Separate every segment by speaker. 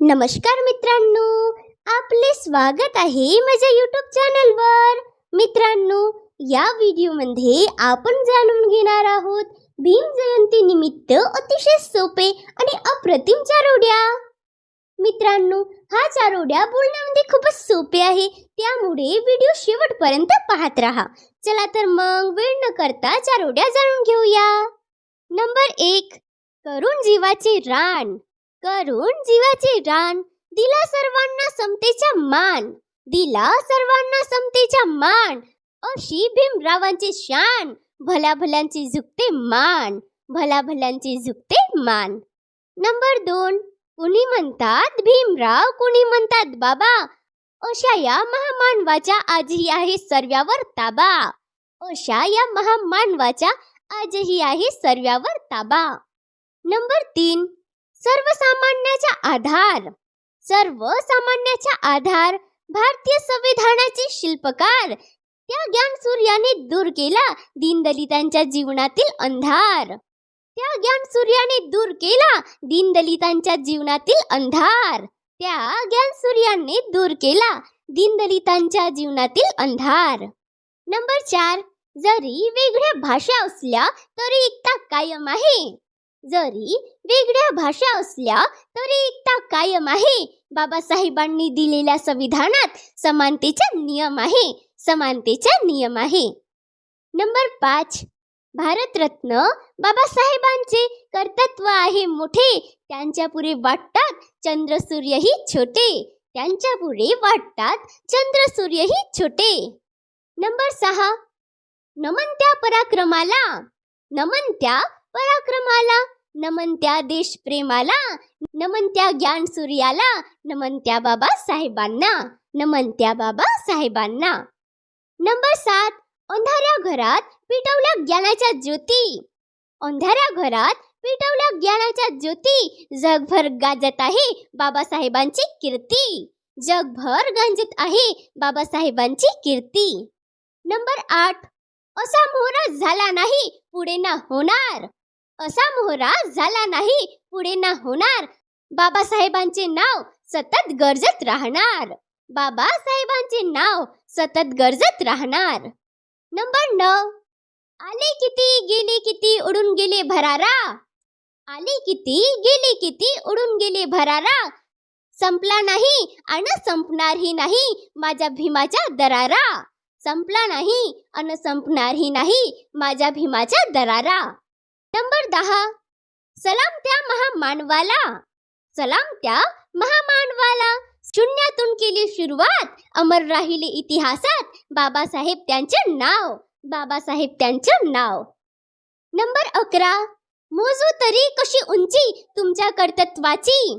Speaker 1: नमस्कार मित्रांनो आपले स्वागत आहे माझ्या यूट्यूब चॅनलवर मित्रांनो या व्हिडिओमध्ये आपण जाणून घेणार आहोत भीम जयंती निमित्त अतिशय सोपे आणि अप्रतिम चारोड्या. मित्रांनो हा चारोड्या बोलण्यामध्ये खूपच सोपे आहे त्यामुळे व्हिडिओ शेवटपर्यंत पाहत राहा. चला तर मग वेळ न करता चारोड्या जाणून घेऊया. नंबर एक करून जीवाचे रान. करून जीवाचे रान दिला सर्वांना समतेचा मान दिला सर्वांना समतेचा मान अशी भीमरावांची शान भल्या भल्यांची झुकते मान भल्या भल्यांची झुकते मान. नंबर दोन कुणी म्हणतात भीमराव कुणी म्हणतात बाबा? अशा या महामानवाच्या आजही आहे सर्व्यावर ताबा. अशा या महामानवाच्या आजही आहे सर्व्यावर ताबा. नंबर तीन सर्वसामान्याचा आधार. सर्वसामान्याचा आधार भारतीय संविधानाचे शिल्पकार. त्या ज्ञान सूर्याने दूर केला दीनदलितांच्या जीवनातील अंधार. त्या ज्ञान सूर्याने दूर केला दीनदलितांच्या जीवनातील अंधार. त्या ज्ञान सूर्याने दूर केला दीनदलितांच्या जीवनातील अंधार. नंबर चार जरी वेगळ्या भाषा असल्या तरी एकता कायम आहे. जरी वेगळ्या भाषा असल्या तरी एकता कायम आहे. बाबासाहेबांनी दिलेल्या संविधानात समानतेचा नियम आहे. समानतेचा नियम आहे. नंबर पाच. भारतरत्न बाबासाहेबांचे कर्तृत्व आहे मोठे. त्यांच्या पुढे वाटतात चंद्र सूर्यही छोटे. त्यांच्या पुढे वाटतात चंद्र सूर्यही छोटे. नंबर सहा. नमन त्या पराक्रमाला. नमन त्या पराक्रमाला नमन त्या देशप्रेमाला नमन त्या ज्ञान सूर्याला नमन त्या बाबा साहेबांना नमन त्या बाबा साहेबांना. नंबर सात अंधाऱ्या घरात पिटवल्या ज्ञानाच्या ज्योती. अंधाऱ्या घरात पिटवल्या ज्ञानाच्या ज्योती. जगभर गाजत आहे बाबासाहेबांची कीर्ती. जगभर गांजत आहे बाबासाहेबांची कीर्ती. नंबर आठ असा मोहरा झाला नाही पुढे ना होणार. असा मोहरा झाला नाही पुढे ना होणार. बाबासाहेबांचे नाव सतत गरजत राहणार. बाबासाहेबांचे नाव सतत गरजत राहणार. नंबर नऊ. आले किती गेले किती उडून गेले भरारा. आले किती गेले किती उडून गेले भरारा. संपला नाही आणि संपणारही नाही माझ्या भीमाचा दरारा. संपला नाही अन संपणारही नाही माझ्या भीमाचा दरारा. नंबर दहा. सलाम त्या महामानवाला. सलाम त्या महामानवाला. शून्यातून केली सुरुवात. अमर राहिले इतिहासात. बाबासाहेब त्यांचे नाव. बाबासाहेब त्यांचे नाव. नंबर अकरा. मोजू तरी कशी उंची तुमच्या कर्तृत्वाची?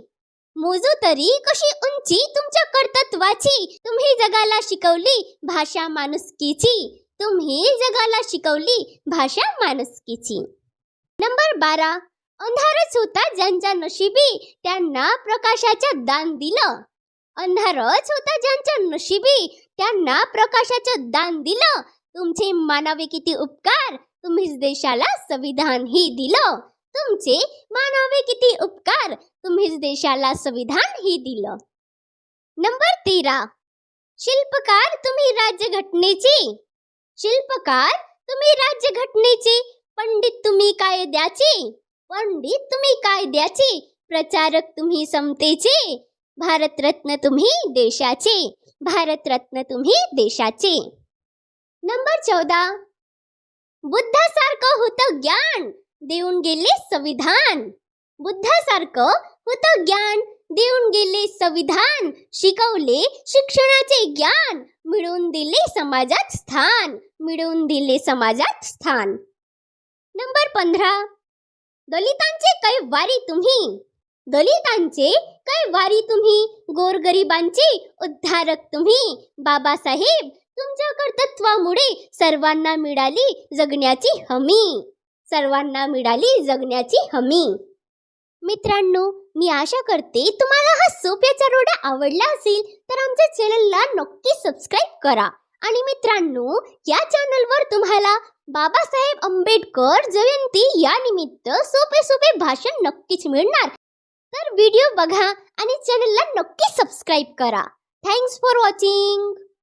Speaker 1: मोजू तरी कशी उंची तुमच्या कर्तृत्वाची? तुम्ही जगाला शिकवली भाषा माणुसकीची. तुम्ही जगाला शिकवली भाषा माणुसकीची. नंबर बारा. अंधारच होता ज्यांच्या नशिबी त्यांना प्रकाशाच्या दान दिलं. अंधारच होता ज्यांच्या नशिबी त्यांना प्रकाशाचं दान दिलं. तुमचे मानावे किती उपकार तुम्हीच देशाला संविधान ही दिलं. तुमचे मानावे किती उपकार तुम्हीच देशाला संविधान ही दिलं. नंबर तेरा. शिल्पकार तुम्ही राज्यघटनेचे. शिल्पकार तुम्ही राज्यघटनेचे. पंडित तुम्ही काय कायद्याचे पंडित तुम्ही काय कायद्याचे प्रचारक तुम्ही समतेचे? भारतरत्न तुम्ही देशाचे? भारतरत्न तुम्ही देशाचे? नंबर चौदा. बुद्धासारखं होतं ज्ञान देऊन गेले संविधान. बुद्धासारखं होतं ज्ञान देऊन गेले संविधान. शिकवले शिक्षणाचे ज्ञान मिळवून दिले समाजात स्थान मिळवून दिले समाजात स्थान. नंबर पंधरा. दलितांचे कैवारी तुम्ही. दलितांचे कै वारी तुम्ही. गोरगरिबांचे उद्धारक तुम्ही. बाबासाहेब तुमच्या कर्तृत्वामुळे सर्वांना मिळाली जगण्याची हमी. सर्वांना मिळाली जगण्याची हमी. मित्रांनो मी आशा करते तुम्हाला हा सोप्याचा रोडा आवडला असेल तर आमच्या चॅनलला नक्की सबस्क्राईब करा. आणि मित्रांनो या चॅनलवर तुम्हाला बाबासाहेब आंबेडकर जयंती या निमित्त सोपे सोपे भाषण नक्कीच मिळणार. तर व्हिडिओ बघा आणि चॅनलला नक्की सबस्क्राईब करा. Thanks for watching